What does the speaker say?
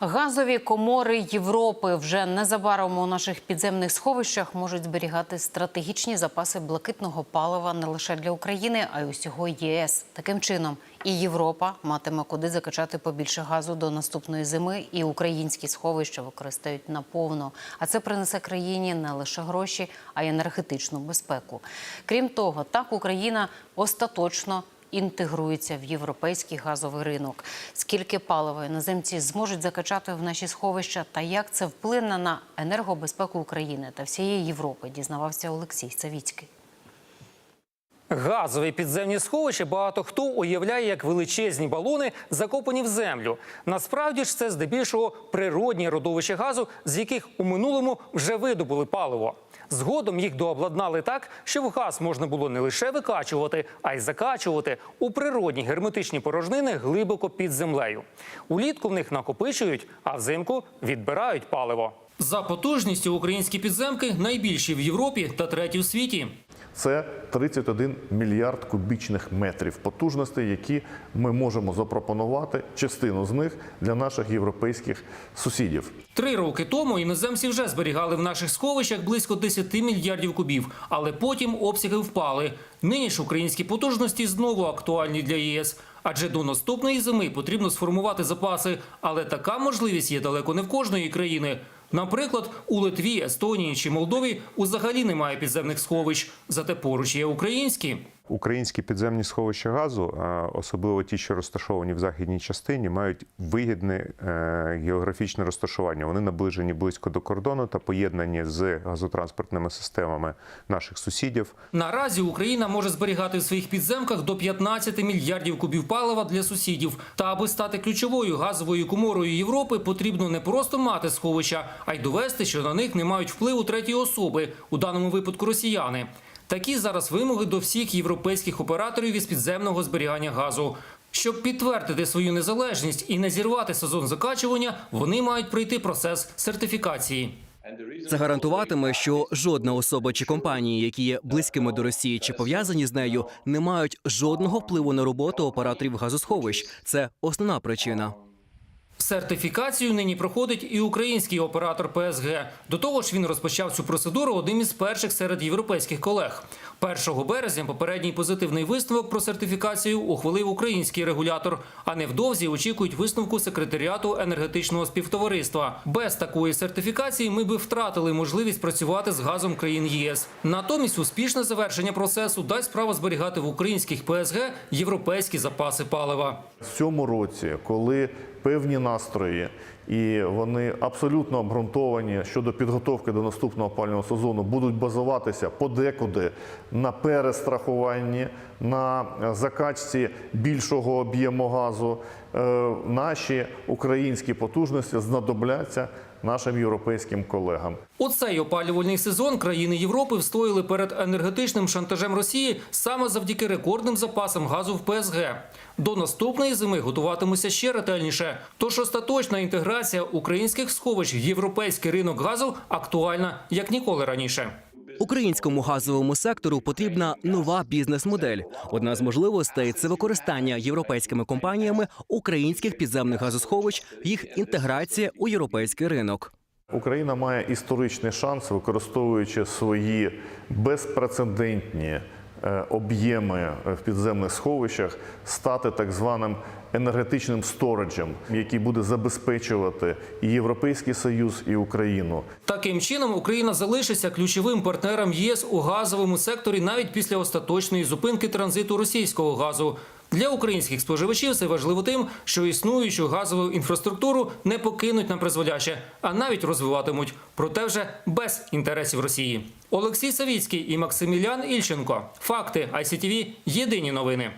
Газові комори Європи вже незабаром у наших підземних сховищах можуть зберігати стратегічні запаси блакитного палива не лише для України, а й усього ЄС. Таким чином, і Європа матиме куди закачати побільше газу до наступної зими, і українські сховища використають наповно. А це принесе країні не лише гроші, а й енергетичну безпеку. Крім того, так Україна остаточно інтегрується в європейський газовий ринок. Скільки палива іноземці зможуть закачати в наші сховища, та як це вплине на енергобезпеку України та всієї Європи, дізнавався Олексій Савіцький. Газові підземні сховища багато хто уявляє як величезні балони, закопані в землю. Насправді ж це здебільшого природні родовища газу, з яких у минулому вже видобули паливо. Згодом їх дообладнали так, щоб газ можна було не лише викачувати, а й закачувати у природні герметичні порожнини глибоко під землею. Улітку в них накопичують, а взимку відбирають паливо. За потужністю українські підземки найбільші в Європі та треті в світі. Це 31 мільярд кубічних метрів потужностей, які ми можемо запропонувати частину з них для наших європейських сусідів. Три роки тому іноземці вже зберігали в наших сховищах близько 10 мільярдів кубів, але потім обсяги впали. Нині ж українські потужності знову актуальні для ЄС. Адже до наступної зими потрібно сформувати запаси, але така можливість є далеко не в кожної країни. Наприклад, у Литві, Естонії чи Молдові взагалі немає підземних сховищ, зате поруч є українські. Українські підземні сховища газу, особливо ті, що розташовані в західній частині, мають вигідне е, географічне розташування. Вони наближені близько до кордону та поєднані з газотранспортними системами наших сусідів. Наразі Україна може зберігати в своїх підземках до 15 мільярдів кубів палива для сусідів. Та аби стати ключовою газовою коморою Європи, потрібно не просто мати сховища, а й довести, що на них не мають впливу треті особи, у даному випадку росіяни. Такі зараз вимоги до всіх європейських операторів із підземного зберігання газу. Щоб підтвердити свою незалежність і не зірвати сезон закачування, вони мають пройти процес сертифікації. Це гарантуватиме, що жодна особа чи компанії, які є близькими до Росії чи пов'язані з нею, не мають жодного впливу на роботу операторів газосховищ. Це основна причина. Сертифікацію нині проходить і український оператор ПСГ. До того ж, він розпочав цю процедуру одним із перших серед європейських колег. 1 березня попередній позитивний висновок про сертифікацію ухвалив український регулятор. А невдовзі очікують висновку секретаріату енергетичного співтовариства. Без такої сертифікації ми би втратили можливість працювати з газом країн ЄС. Натомість успішне завершення процесу дасть право зберігати в українських ПСГ європейські запаси палива. В цьому році, коли певні настрої і вони абсолютно обґрунтовані щодо підготовки до наступного опалювального сезону, будуть базуватися подекуди на перестрахуванні, на закачці більшого об'єму газу. е, Наші українські потужності знадобляться нашим європейським колегам. У цей опалювальний сезон країни Європи встояли перед енергетичним шантажем Росії саме завдяки рекордним запасам газу в ПСГ. До наступної зими готуватимуться ще ретельніше. Тож остаточна інтеграція українських сховищ в європейський ринок газу актуальна як ніколи раніше. Українському газовому сектору потрібна нова бізнес-модель. Одна з можливостей це використання європейськими компаніями українських підземних газосховищ, їх інтеграція у європейський ринок. Україна має історичний шанс, використовуючи свої безпрецедентні об'єми в підземних сховищах, стати так званим енергетичним сториджем, який буде забезпечувати і Європейський Союз, і Україну. Таким чином Україна залишиться ключовим партнером ЄС у газовому секторі навіть після остаточної зупинки транзиту російського газу. Для українських споживачів це важливо тим, що існуючу газову інфраструктуру не покинуть на призволяще, а навіть розвиватимуть. Проте вже без інтересів Росії. Олексій Савіцький і Максимілян Ільченко. Факти ICTV. Єдині новини.